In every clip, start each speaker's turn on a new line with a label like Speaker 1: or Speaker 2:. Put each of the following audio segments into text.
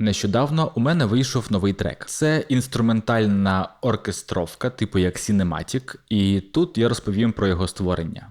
Speaker 1: Нещодавно у мене вийшов новий трек. Це інструментальна оркестровка, типу як Cinematic, і тут я розповім про його створення.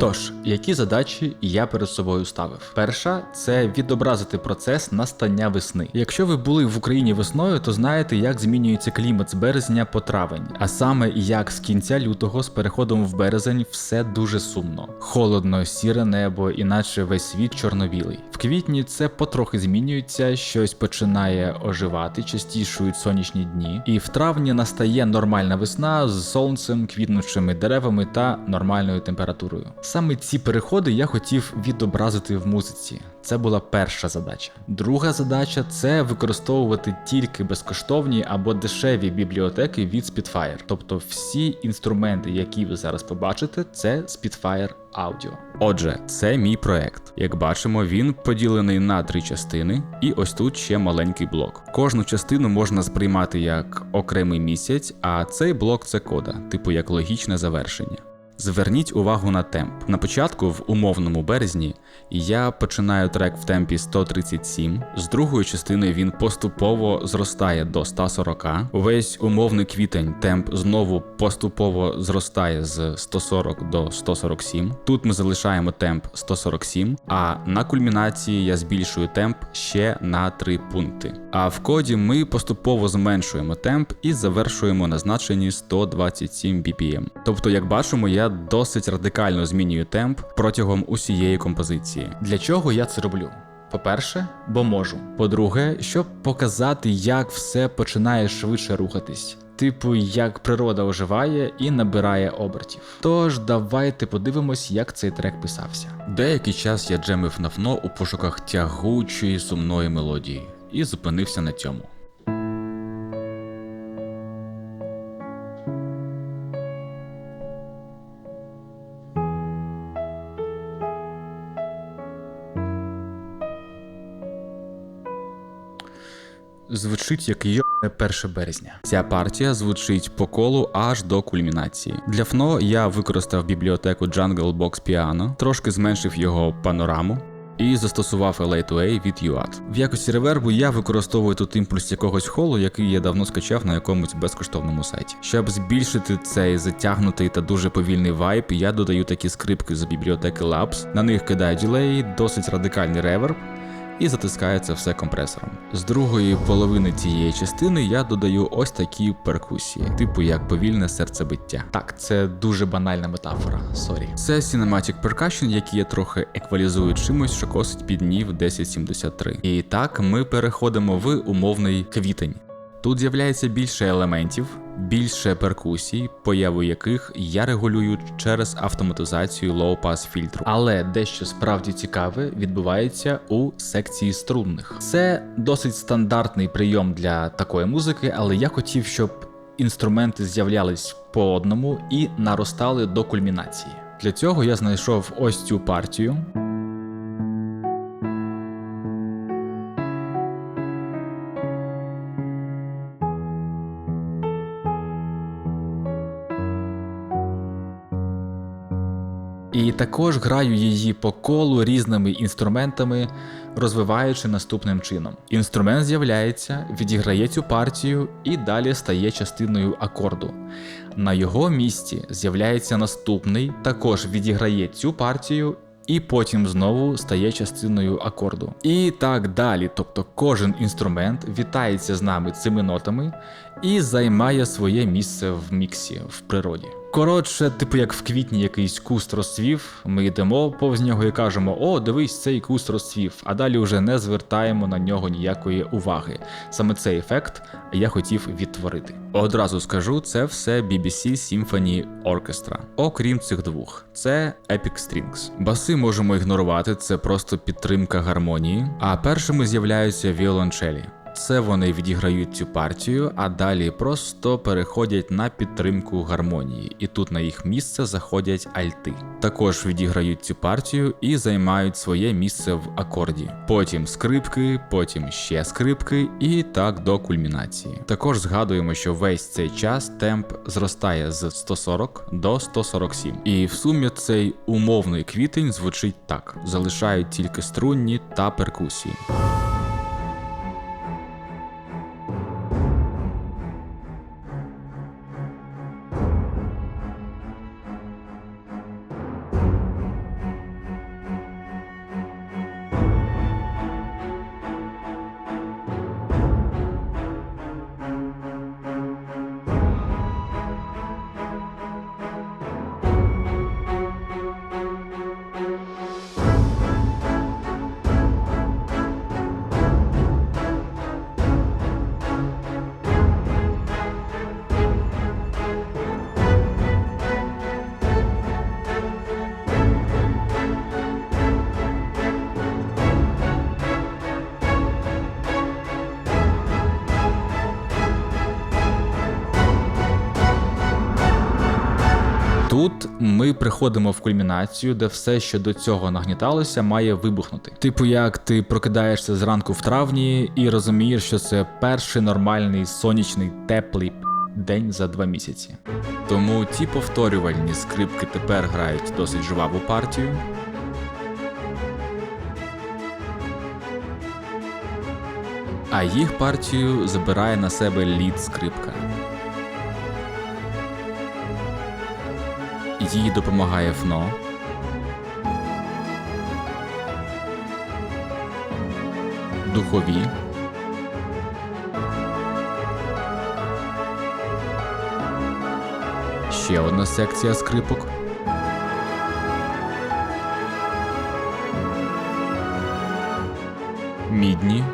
Speaker 1: Тож, які задачі я перед собою ставив? Перша це відобразити процес настання весни. Якщо ви були в Україні весною, то знаєте, як змінюється клімат з березня по травень, а саме як з кінця лютого з переходом в березень все дуже сумно. Холодно, сіре небо, іначе весь світ чорно-білий. В квітні це потрохи змінюється, щось починає оживати, частішують сонячні дні, і в травні настає нормальна весна з сонцем, квітнучими деревами та нормальною температурою. Саме ці переходи я хотів відобразити в музиці. Це була перша задача. Друга задача це використовувати тільки безкоштовні або дешеві бібліотеки від Spitfire. Тобто всі інструменти, які ви зараз побачите, це Spitfire Audio. Отже, це мій проект. Як бачимо, він поділений на три частини, і ось тут ще маленький блок. Кожну частину можна сприймати як окремий місяць, а цей блок це кода, типу як логічне завершення. Зверніть увагу на темп. На початку, в умовному березні, я починаю трек в темпі 137, з другої частини він поступово зростає до 140. Увесь умовний квітень темп знову поступово зростає з 140 до 147. Тут ми залишаємо темп 147, а на кульмінації я збільшую темп ще на 3 пункти. А в коді ми поступово зменшуємо темп і завершуємо на значенні 127 BPM. Тобто, як бачимо, я досить радикально змінюю темп протягом усієї композиції. Для чого я це роблю? По-перше, бо можу. По-друге, щоб показати, як все починає швидше рухатись. Типу, як природа оживає і набирає обертів. Тож давайте подивимось, як цей трек писався. Деякий час я джемив на фно у пошуках тягучої сумної мелодії і зупинився на цьому. Звучить як йобне 1 березня. Ця партія звучить по колу аж до кульмінації. Для ФНО я використав бібліотеку Jungle Box Piano, трошки зменшив його панораму. І застосував LA2A від UAT. В якості ревербу я використовую тут імпульс якогось холу, який я давно скачав на якомусь безкоштовному сайті. Щоб збільшити цей затягнутий та дуже повільний вайб, я додаю такі скрипки з бібліотеки Labs. На них кидаю ділеї, досить радикальний реверб, і затискаю це все компресором. З другої половини цієї частини я додаю ось такі перкусії, типу як повільне серцебиття. Так, це дуже банальна метафора, сорі. Це Cinematic Percussion, який я трохи еквалізую чимось, що косить під нів 1073. І так ми переходимо в умовний квітень. Тут з'являється більше елементів, більше перкусій, появу яких я регулюю через автоматизацію low-pass фільтру. Але дещо справді цікаве відбувається у секції струнних. Це досить стандартний прийом для такої музики, але я хотів, щоб інструменти з'являлись по одному і наростали до кульмінації. Для цього я знайшов ось цю партію. І також граю її по колу різними інструментами, розвиваючи наступним чином. Інструмент з'являється, відіграє цю партію і далі стає частиною акорду. На його місці з'являється наступний, також відіграє цю партію. І потім знову стає частиною акорду. І так далі. Тобто кожен інструмент вітається з нами цими нотами і займає своє місце в міксі в природі. Коротше, типу, як в квітні якийсь куст розцвів, ми йдемо повз нього і кажемо: О, дивись, цей куст розцвів, а далі вже не звертаємо на нього ніякої уваги. Саме цей ефект я хотів відтворити. Одразу скажу, це все BBC Symphony Orchestra. Окрім цих двох, це Epic Strings. Баси можемо ігнорувати, це просто підтримка гармонії. А першими з'являються віолончелі. Це вони відіграють цю партію, а далі просто переходять на підтримку гармонії, і тут на їх місце заходять альти. Також відіграють цю партію і займають своє місце в акорді. Потім скрипки, потім ще скрипки, і так до кульмінації. Також згадуємо, що весь цей час темп зростає з 140 до 147. І в сумі цей умовний квітень звучить так: залишають тільки струнні та перкусії. Тут ми приходимо в кульмінацію, де все, що до цього нагніталося, має вибухнути. Типу, як ти прокидаєшся зранку в травні і розумієш, що це перший нормальний сонячний теплий день за два місяці. Тому ті повторювальні скрипки тепер грають досить жваву партію. А їх партію забирає на себе лід скрипка. Їй допомагає ФНО. Духові. Ще одна секція скрипок. Мідні.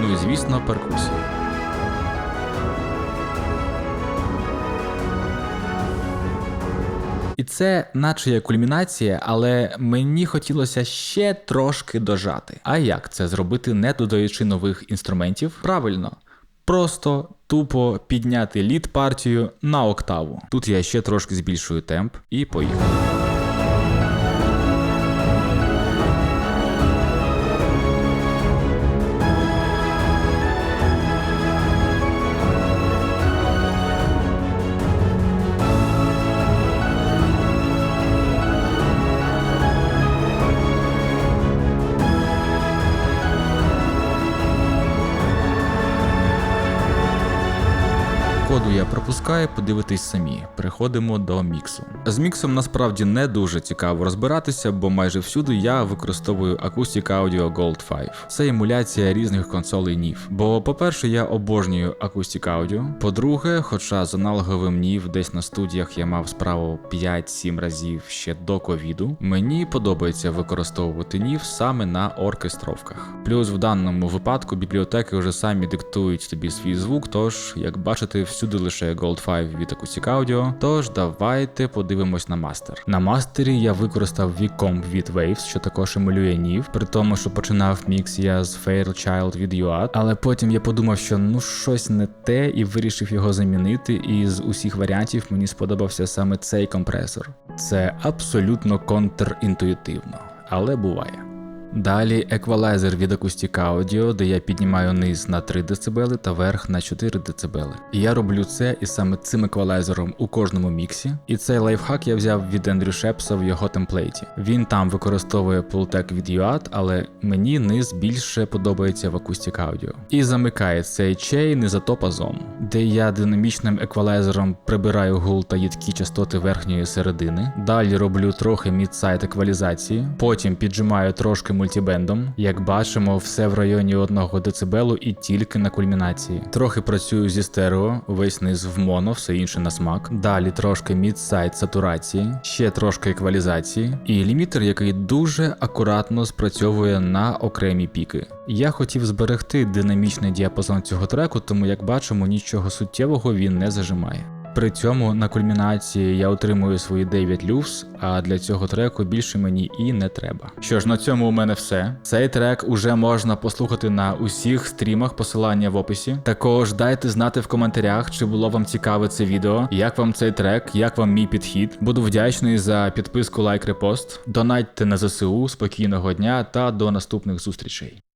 Speaker 1: Ну і звісно, перкусія. І це наче є кульмінація, але мені хотілося ще трошки дожати. А як це зробити, не додаючи нових інструментів? Правильно. Просто тупо підняти лід партію на октаву. Тут я ще трошки збільшую темп і поїхав. Коду я пропускаю, подивитись самі. Переходимо до міксу. З міксом насправді не дуже цікаво розбиратися, бо майже всюди я використовую Acoustic Audio Gold 5. Це емуляція різних консолей NIF. Бо, по-перше, я обожнюю Acoustic Audio. По-друге, хоча з аналоговим NIF десь на студіях я мав справу 5-7 разів ще до ковіду, мені подобається використовувати NIF саме на оркестровках. Плюс в даному випадку бібліотеки вже самі диктують тобі свій звук, тож, як бачите, всюди лише Gold 5 від Acoustic Audio. Тож давайте подивимось на мастер. На мастері я використав Vcomp від Waves, що також емулює NIF, при тому, що починав мікс я з Fairchild від UAD, але потім я подумав, що ну щось не те, і вирішив його замінити. І з усіх варіантів мені сподобався саме цей компресор. Це абсолютно контрінтуїтивно, але буває. Далі еквалайзер від Acoustic Audio, де я піднімаю низ на 3 дБ та верх на 4 дБ. І я роблю це і саме цим еквалайзером у кожному міксі. І цей лайфхак я взяв від Ендрю Шепса в його темплейті. Він там використовує Pultec від UAD, але мені низ більше подобається в Acoustic Audio. І замикає цей чейн ізотопазом, де я динамічним еквалайзером прибираю гул та їдкі частоти верхньої середини. Далі роблю трохи мідсайд еквалізації, потім піджимаю трошки мультібендом. Як бачимо, все в районі 1 дБ і тільки на кульмінації. Трохи працюю зі стерео, весь низ в моно, все інше на смак. Далі трошки мідсайд сатурації, ще трошки еквалізації, і лімітер, який дуже акуратно спрацьовує на окремі піки. Я хотів зберегти динамічний діапазон цього треку, тому як бачимо, нічого суттєвого він не зажимає. при цьому на кульмінації я отримую свої 9 люфс, а для цього треку більше мені і не треба. Що ж, на цьому у мене все. Цей трек уже можна послухати на усіх стрімах, посилання в описі. Також дайте знати в коментарях, чи було вам цікаве це відео, як вам цей трек, як вам мій підхід. Буду вдячний за підписку, лайк, репост. Донатьте на ЗСУ, спокійного дня та до наступних зустрічей.